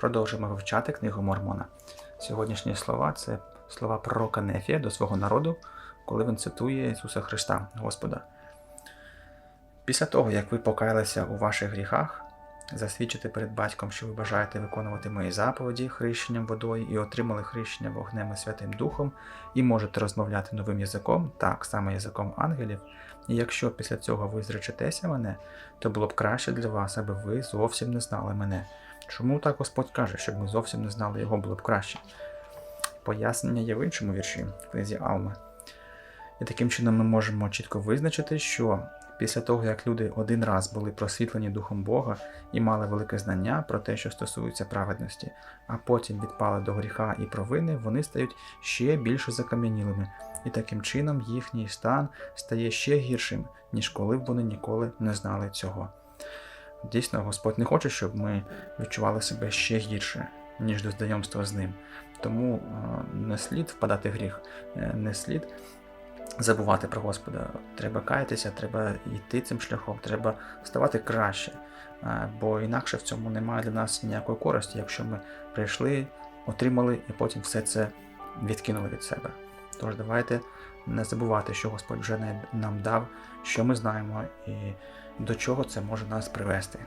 Продовжуємо вивчати книгу Мормона. Сьогоднішні слова це слова пророка Нефія до свого народу, коли він цитує Ісуса Христа, Господа. Після того, як ви покаялися у ваших гріхах, засвідчите перед батьком, що ви бажаєте виконувати мої заповіді хрещенням водою і отримали хрещення вогнем і Святим Духом, і можете розмовляти новим язиком, так саме язиком ангелів. І якщо після цього ви зречетеся мене, то було б краще для вас, аби ви зовсім не знали мене. Чому так Господь каже, щоб ми зовсім не знали його було б краще? Пояснення є в іншому вірші в книзі Алми. І таким чином ми можемо чітко визначити, що після того, як люди один раз були просвітлені Духом Бога і мали велике знання про те, що стосується праведності, а потім відпали до гріха і провини, вони стають ще більше закам'янілими, і таким чином їхній стан стає ще гіршим, ніж коли б вони ніколи не знали цього. Дійсно, Господь не хоче, щоб ми відчували себе ще гірше, ніж до знайомства з ним. Тому е, не слід впадати в гріх, е, не слід забувати про Господа. Треба каятися, треба йти цим шляхом, треба ставати краще. Е, Бо інакше в цьому немає для нас ніякої користі, якщо ми прийшли, отримали і потім все це відкинули від себе. Тож давайте не забувати, що Господь вже нам дав, що ми знаємо і до чого це може нас привести.